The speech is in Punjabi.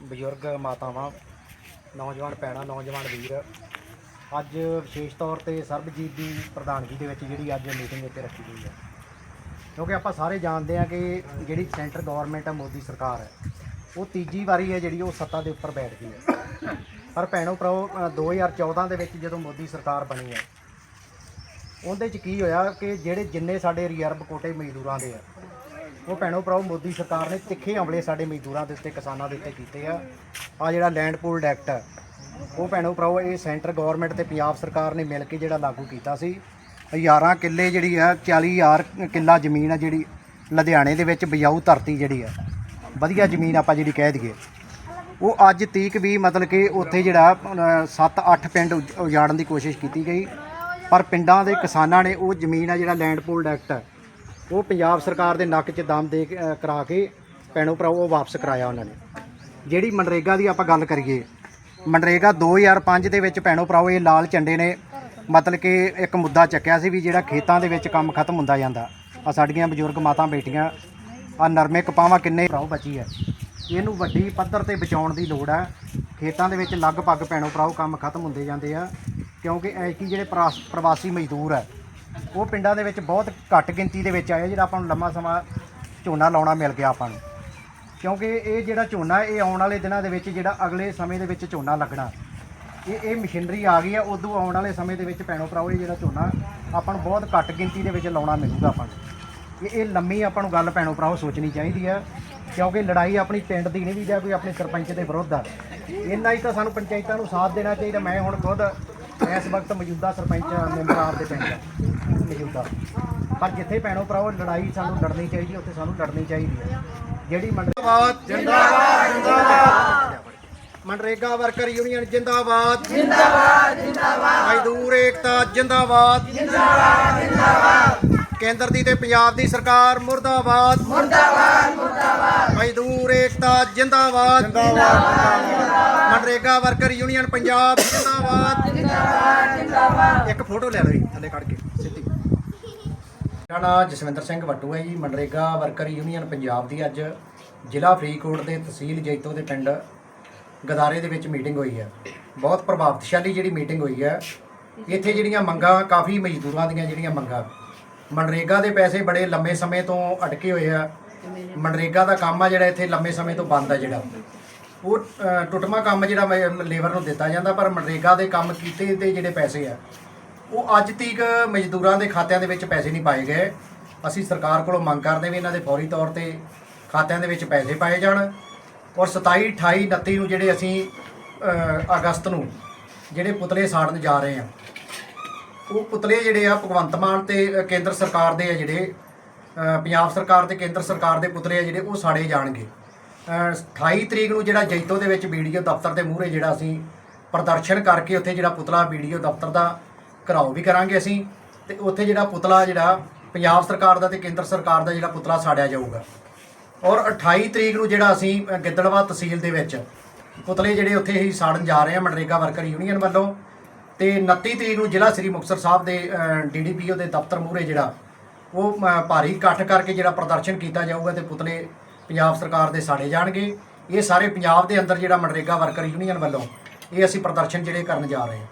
ਬਜ਼ੁਰਗ ਮਾਤਾਵਾਂ ਨੌਜਵਾਨ ਭੈਣਾਂ ਨੌਜਵਾਨ ਵੀਰ ਅੱਜ ਵਿਸ਼ੇਸ਼ ਤੌਰ ਤੇ ਸਰਬਜੀਤ ਦੀ ਪ੍ਰਧਾਨਗੀ ਦੇ ਵਿੱਚ ਜਿਹੜੀ ਅੱਜ ਮੀਟਿੰਗ ਇੱਥੇ ਰੱਖੀ ਗਈ ਹੈ। ਕਿਉਂਕਿ ਆਪਾਂ ਸਾਰੇ ਜਾਣਦੇ ਹਾਂ ਕਿ ਜਿਹੜੀ ਸੈਂਟਰ ਗਵਰਨਮੈਂਟ ਹੈ ਮੋਦੀ ਸਰਕਾਰ ਹੈ ਉਹ ਤੀਜੀ ਵਾਰੀ ਹੈ ਜਿਹੜੀ ਉਹ ਸੱਤਾ ਦੇ ਉੱਪਰ ਬੈਠ ਗਈ ਹੈ। ਪਰ ਭੈਣੋ ਭਰਾਵੋ ਅ, 2014 ਦੇ ਵਿੱਚ ਜਦੋਂ ਮੋਦੀ ਸਰਕਾਰ ਬਣੀ ਹੈ ਉਹਦੇ ਚ ਕੀ ਹੋਇਆ ਕਿ ਜਿਹੜੇ ਜਿੰਨੇ ਸਾਡੇ ਰਿਜ਼ਰਵ ਕੋਟੇ ਮਜ਼ਦੂਰਾਂ ਦੇ ਆ ਉਹ ਭੈਣੋ ਭਰਾਓ, ਮੋਦੀ ਸਰਕਾਰ ਨੇ ਤਿੱਖੇ ਹਮਲੇ ਸਾਡੇ ਮਜ਼ਦੂਰਾਂ ਦੇ ਉੱਤੇ, ਕਿਸਾਨਾਂ ਦੇ ਉੱਤੇ ਕੀਤੇ ਆ। ਆ ਜਿਹੜਾ ਲੈਂਡ ਪੂਲਡ ਐਕਟ ਉਹ ਭੈਣੋ ਭਰਾਓ, ਇਹ ਸੈਂਟਰ ਗਵਰਨਮੈਂਟ ਤੇ ਪੰਜਾਬ ਸਰਕਾਰ ਨੇ ਮਿਲ ਕੇ ਜਿਹੜਾ ਲਾਗੂ ਕੀਤਾ ਸੀ। 11 ਕਿੱਲੇ ਜਿਹੜੀ ਆ 40000 ਕਿੱਲਾ ਜ਼ਮੀਨ ਆ ਜਿਹੜੀ ਲੁਧਿਆਣੇ ਦੇ ਵਿੱਚ ਬਿਜਾਊ ਧਰਤੀ ਜਿਹੜੀ ਆ, ਵਧੀਆ ਜ਼ਮੀਨ ਆਪਾਂ ਜਿਹੜੀ ਕਹਿ ਦਈਏ। ਉਹ ਅੱਜ ਤੀਕ ਵੀ ਮਤਲਬ ਕਿ ਉੱਥੇ ਜਿਹੜਾ 7-8 ਪਿੰਡ ਉਜ- ਉਜਾੜਨ ਦੀ ਕੋਸ਼ਿਸ਼ ਕੀਤੀ ਗਈ। ਪਰ ਪਿੰਡਾਂ ਦੇ ਕਿਸਾਨਾਂ ਨੇ ਉਹ ਜ਼ਮੀਨ ਆ ਜਿਹੜਾ ਲੈਂਡ ਪੂਲਡ ਐਕਟ ਉਹ ਪੰਜਾਬ ਸਰਕਾਰ ਦੇ ਨੱਕ 'ਚ ਦਮ ਦੇ ਕੇ, ਅ, ਕਰਾ ਕੇ ਭੈਣੋ ਭਰਾਓ ਉਹ ਵਾਪਸ ਕਰਾਇਆ ਉਹਨਾਂ ਨੇ। ਜਿਹੜੀ ਮਨਰੇਗਾ ਦੀ ਆਪਾਂ ਗੱਲ ਕਰੀਏ ਮਨਰੇਗਾ 2005 ਦੇ ਵਿੱਚ ਭੈਣੋ ਭਰਾਓ ਇਹ ਲਾਲ ਝੰਡੇ ਨੇ ਮਤਲਬ ਕਿ ਇੱਕ ਮੁੱਦਾ ਚੱਕਿਆ ਸੀ ਵੀ ਜਿਹੜਾ ਖੇਤਾਂ ਦੇ ਵਿੱਚ ਕੰਮ ਖਤਮ ਹੁੰਦਾ ਜਾਂਦਾ। ਆ ਸਾਡੀਆਂ ਬਜ਼ੁਰਗ ਮਾਤਾ ਬੇਟੀਆਂ ਆ ਨਰਮੇ ਕਪਾਵਾਂ ਕਿੰਨੇ ਭਰਾਓ ਬਚੀ ਹੈ। ਇਹਨੂੰ ਵੱਡੀ ਪੱਧਰ ਤੇ ਬਚਾਉਣ ਦੀ ਲੋੜ ਹੈ। ਖੇਤਾਂ ਦੇ ਵਿੱਚ ਲਗਭਗ ਭੈਣੋ ਭਰਾਓ ਕੰਮ ਖਤਮ ਹੁੰਦੇ ਜਾਂਦੇ ਆ ਕਿਉਂਕਿ ਐਤਕੀ ਜਿਹੜੇ ਪ੍ਰਾਸ- ਪ੍ਰਵਾਸੀ ਮਜ਼ਦੂਰ ਹੈ ਉਹ ਪਿੰਡਾਂ ਦੇ ਵਿੱਚ ਬਹੁਤ ਘੱਟ ਗਿਣਤੀ ਦੇ ਵਿੱਚ ਆਇਆ ਜਿਹੜਾ ਆਪਾਂ ਨੂੰ ਲੰਮਾ ਸਮਾਂ ਝੋਨਾ ਲਾਉਣਾ ਮਿਲ ਗਿਆ ਆਪਾਂ ਨੂੰ। ਕਿਉਂਕਿ ਇਹ ਜਿਹੜਾ ਝੋਨਾ, ਇਹ ਆਉਣ ਵਾਲੇ ਦਿਨਾਂ ਦੇ ਵਿੱਚ ਜਿਹੜਾ ਅਗਲੇ ਸਮੇਂ ਦੇ ਵਿੱਚ ਝੋਨਾ ਲੱਗਣਾ। ਇਹ ਇਹ ਮਸ਼ੀਨਰੀ ਆ ਗਈ ਆ, ਉਦੋਂ ਆਉਣ ਵਾਲੇ ਸਮੇਂ ਦੇ ਵਿੱਚ ਭੈਣੋ ਭਰਾਓ, ਇਹ ਜਿਹੜਾ ਝੋਨਾ ਆਪਾਂ ਨੂੰ ਬਹੁਤ ਘੱਟ ਗਿਣਤੀ ਦੇ ਵਿੱਚ ਲਾਉਣਾ ਮਿਲੂਗਾ ਆਪਾਂ ਨੂੰ। ਇਹ ਇਹ ਲੰਮੀ ਆਪਾਂ ਨੂੰ ਗੱਲ ਭੈਣੋ ਭਰਾਓ ਸੋਚਣੀ ਚਾਹੀਦੀ ਆ, ਕਿਉਂਕਿ ਲੜਾਈ ਆਪਣੀ ਪਿੰਡ ਦੀ ਨਹੀਂ ਵੀ ਜਾਂ ਕੋਈ ਆਪਣੇ ਸਰਪੰਚ ਦੇ ਵਿਰੁੱਧ ਆ। ਇੰਨਾ ਹੀ ਤਾਂ ਸਾਨੂੰ ਪੰਚਾਇਤਾਂ ਨੂੰ ਸਾਥ ਦੇਣਾ ਚਾਹੀਦਾ। ਮੈਂ ਹੁਣ ਖੁਦ ਇਸ ਵਕਤ ਮੌਜੂਦਾ ਸਰਪੰਚ ਮੈਂਬਰ ਆਪ ਦੇ ਪਿੰਡ ਦਾ ਮੌਜੂਦਾ। ਪਰ ਜਿੱਥੇ ਭੈਣੋ ਭਰਾਵੋ ਲੜਾਈ ਸਾਨੂੰ ਲੜਨੀ ਚਾਹੀਦੀ ਉੱਥੇ ਸਾਨੂੰ ਲੜਨੀ ਚਾਹੀਦੀ ਹੈ। ਜਿਹੜੀ ਮੰਡਲਾਬਾਦ ਜਿੰਦਾਬਾਦ ਜਿੰਦਾਬਾਦ। ਮਨਰੇਗਾ ਵਰਕਰ ਯੂਨੀਅਨ ਜਿੰਦਾਬਾਦ। ਜਿੰਦਾਬਾਦ ਜਿੰਦਾਬਾਦ। ਮਜ਼ਦੂਰ ਏਕਤਾ ਜਿੰਦਾਬਾਦ। ਜਿੰਦਾਬਾਦ ਜਿੰਦਾਬਾਦ। ਕੇਂਦਰ ਦੀ ਤੇ ਪੰਜਾਬ ਦੀ ਸਰਕਾਰ ਮੁਰਦਾਬਾਦ। ਮੁਰਦਾਬਾਦ ਮੁਰਦਾਬਾਦ। ਮਜ਼ਦੂਰ ਏਕਤਾ ਜਿੰਦਾਬਾਦ। ਜਿੰਦਾਬਾਦ ਮਨਰੇਗਾ ਵਰਕਰ ਯੂਨੀਅਨ ਪੰਜਾਬ ਜਿੰਦਾਬਾਦ। ਜਿੰਦਾਬਾਦ ਜਿੰਦਾਬਾਦ। ਇੱਕ ਫੋਟੋ ਲੈ ਲਓ ਜੀ ਥੱਲੇ ਕੱਢ ਕੇ ਸਿੱਧੀ। ਮੇਰਾ ਨਾਮ ਜਸਵਿੰਦਰ ਸਿੰਘ ਵੱਟੂ ਹੈ ਜੀ ਮਨਰੇਗਾ ਵਰਕਰ ਯੂਨੀਅਨ ਪੰਜਾਬ ਦੀ ਅੱਜ ਜ਼ਿਲ੍ਹਾ ਫਰੀਦਕੋਟ ਦੇ ਤਹਿਸੀਲ ਜੈਤੋ ਦੇ ਪਿੰਡ ਗਦਾਰੇ ਦੇ ਵਿੱਚ ਮੀਟਿੰਗ ਹੋਈ ਹੈ। ਬਹੁਤ ਪ੍ਰਭਾਵਸ਼ਾਲੀ ਜਿਹੜੀ ਮੀਟਿੰਗ ਹੋਈ ਹੈ। ਇੱਥੇ ਜਿਹੜੀਆਂ ਮੰਗਾਂ ਕਾਫੀ ਮਜ਼ਦੂਰਾਂ ਦੀਆਂ ਜਿਹੜੀਆਂ ਮੰਗਾਂ ਮਨਰੇਗਾ ਦੇ ਪੈਸੇ ਬੜੇ ਲੰਮੇ ਸਮੇਂ ਤੋਂ ਅਟਕੇ ਹੋਏ ਆ। ਮਨਰੇਗਾ ਦਾ ਕੰਮ ਆ ਜਿਹੜਾ ਇੱਥੇ ਲੰਮੇ ਸਮੇਂ ਤੋਂ ਬੰਦ ਆ ਜਿਹੜਾ। ਉਹ ਅ, ਟੁੱਟਮਾ ਕੰਮ ਜਿਹੜਾ ਲੇਬਰ ਨੂੰ ਦਿੱਤਾ ਜਾਂਦਾ ਪਰ ਮਨਰੇਗਾ ਦੇ ਕੰਮ ਕੀਤੇ ਦੇ ਜਿਹੜੇ ਪੈਸੇ ਆ ਉਹ ਅੱਜ ਤੀਕ ਮਜ਼ਦੂਰਾਂ ਦੇ ਖਾਤਿਆਂ ਦੇ ਵਿੱਚ ਪੈਸੇ ਨਹੀਂ ਪਾਏ ਗਏ। ਅਸੀਂ ਸਰਕਾਰ ਕੋਲੋਂ ਮੰਗ ਕਰਦੇ ਵੀ ਇਹਨਾਂ ਦੇ ਫੌਰੀ ਤੌਰ ਤੇ ਖਾਤਿਆਂ ਦੇ ਵਿੱਚ ਪੈਸੇ ਪਾਏ ਜਾਣ ਔਰ 27 28 29 ਨੂੰ ਜਿਹੜੇ ਅਸੀਂ ਅਗਸਤ ਨੂੰ ਜਿਹੜੇ ਪੁਤਲੇ ਸਾੜਨ ਜਾ ਰਹੇ ਆ ਉਹ ਪੁਤਲੇ ਜਿਹੜੇ ਆ ਭਗਵੰਤ ਮਾਨ ਤੇ ਕੇਂਦਰ ਸਰਕਾਰ ਦੇ ਆ ਜਿਹੜੇ ਪੰਜਾਬ ਸਰਕਾਰ ਤੇ ਕੇਂਦਰ ਸਰਕਾਰ ਦੇ ਪੁਤਲੇ ਆ ਜਿਹੜੇ ਉਹ ਸਾੜੇ ਜਾਣਗੇ। ਅ, 28 ਤਰੀਕ ਨੂੰ ਜਿਹੜਾ ਜੈਤੋ ਦੇ ਵਿੱਚ ਵੀਡੀਓ ਦਫ਼ਤਰ ਦੇ ਮੂਹਰੇ ਜਿਹੜਾ ਅਸੀਂ ਪ੍ਰਦਰਸ਼ਨ ਕਰਕੇ ਉੱਥੇ ਜਿਹੜਾ ਪੁਤਲਾ ਵੀਡੀਓ ਦਫ਼ਤਰ ਦਾ ਘਰਾਓ ਵੀ ਕਰਾਂਗੇ ਅਸੀਂ ਤੇ ਉੱਥੇ ਜਿਹੜਾ ਪੁਤਲਾ ਜਿਹੜਾ ਪੰਜਾਬ ਸਰਕਾਰ ਦਾ ਤੇ ਕੇਂਦਰ ਸਰਕਾਰ ਦਾ ਜਿਹੜਾ ਪੁਤਲਾ ਸਾੜਿਆ ਜਾਊਗਾ। ਔਰ 28 ਤਰੀਕ ਨੂੰ ਜਿਹੜਾ ਅਸੀਂ ਅ, ਗਿੱਦੜਵਾ ਤਹਿਸੀਲ ਦੇ ਵਿੱਚ ਪੁਤਲੇ ਜਿਹੜੇ ਉੱਥੇ ਹੀ ਸਾੜਨ ਜਾ ਰਹੇ ਆ ਮਨਰੇਗਾ ਵਰਕਰ ਯੂਨੀਅਨ ਵੱਲੋਂ ਤੇ 29 ਤਰੀਕ ਨੂੰ ਜ਼ਿਲ੍ਹਾ ਸ੍ਰੀ ਮੁਕਤਸਰ ਸਾਹਿਬ ਦੇ ਡੀਡੀਪੀਓ ਦੇ ਦਫ਼ਤਰ ਮੂਹਰੇ ਜਿਹੜਾ, ਉਹ ਭਾਰੀ ਇਕੱਠ ਕਰਕੇ ਜਿਹੜਾ ਪ੍ਰਦਰਸ਼ਨ ਕੀਤਾ ਜਾਊਗਾ ਤੇ ਪੁਤਲੇ ਪੰਜਾਬ ਸਰਕਾਰ ਦੇ ਸਾੜੇ ਜਾਣਗੇ। ਇਹ ਸਾਰੇ ਪੰਜਾਬ ਦੇ ਅੰਦਰ ਜਿਹੜਾ ਮਨਰੇਗਾ ਵਰਕਰ ਯੂਨੀਅਨ ਵੱਲੋਂ ਇਹ ਅਸੀਂ ਪ੍ਰਦਰਸ਼ਨ ਜਿਹੜੇ ਕਰਨ ਜਾ ਰਹੇ ਹਾਂ।